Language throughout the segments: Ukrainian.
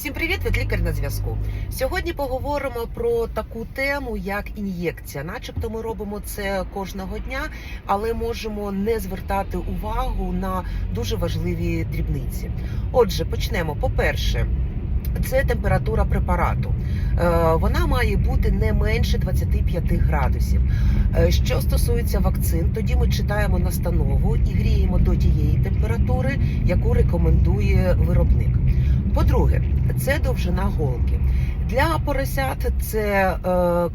Всім привіт, від лікар на зв'язку. Сьогодні поговоримо про таку тему, як ін'єкція. Начебто ми робимо це кожного дня, але можемо не звертати увагу на дуже важливі дрібниці. Отже, почнемо. По-перше, це температура препарату. Е, Вона має бути не менше 25 градусів. Е, Що стосується вакцин, тоді ми читаємо настанову і гріємо до тієї температури, яку рекомендує виробник. По-друге, це довжина голки. Для поросят це е,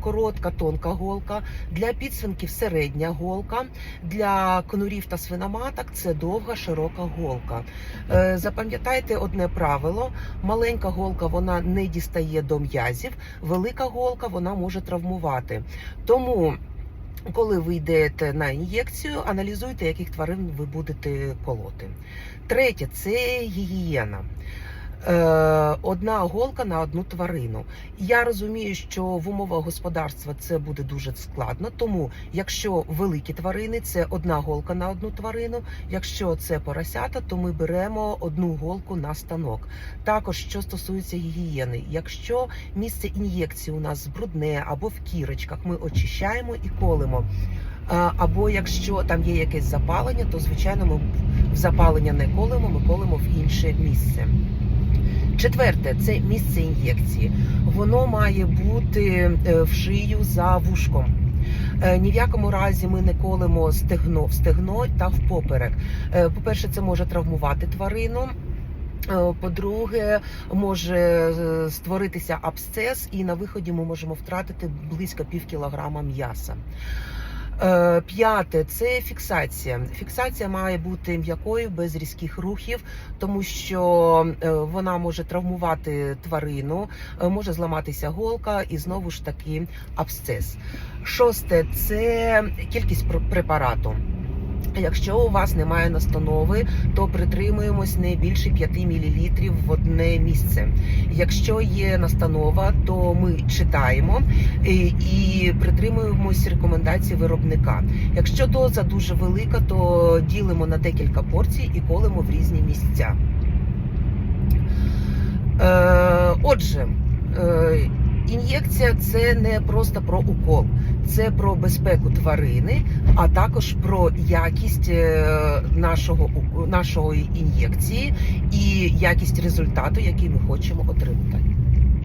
коротка тонка голка, для підсвинків середня голка, для конурів та свиноматок це довга широка голка. Е, запам'ятайте одне правило: маленька голка вона не дістає до м'язів, велика голка вона може травмувати. Тому. Коли ви йдете на ін'єкцію, аналізуйте, яких тварин ви будете колоти. Третє це гігієна. Е, Одна голка на одну тварину. Я розумію, що в умовах господарства це буде дуже складно. Тому, якщо великі тварини, це одна голка на одну тварину. Якщо це поросята, то ми беремо одну голку на станок. Також що стосується гігієни, якщо місце ін'єкції у нас брудне або в кірочках, ми очищаємо і колемо. А, Або якщо там є якесь запалення, то звичайно ми в запалення не колемо, ми колемо в інше місце. Четверте це місце ін'єкції. Воно має бути е, в шию за вушком. Е, Ні в якому разі ми не колемо стегно в стегно та в поперек. Е, По-перше, це може травмувати тварину. По-друге, може створитися абсцес, і на виході ми можемо втратити близько пів кілограма м'яса. Е, П'яте це фіксація. Фіксація має бути м'якою без різких рухів, тому що е, вона може травмувати тварину, е, може зламатися голка і знову ж таки абсцес. Шосте це кількість пр- препарату. Якщо у вас немає настанови, то притримуємось не більше 5 мл в одне місце. Якщо є настанова, то ми читаємо і, і притримуємось рекомендацій виробника. Якщо доза дуже велика, то ділимо на декілька порцій і колемо в різні місця. Е, отже, е, ін'єкція це не просто про укол, це про безпеку тварини, а також про якість е, нашого нашої ін'єкції і якість результату, який ми хочемо отримати.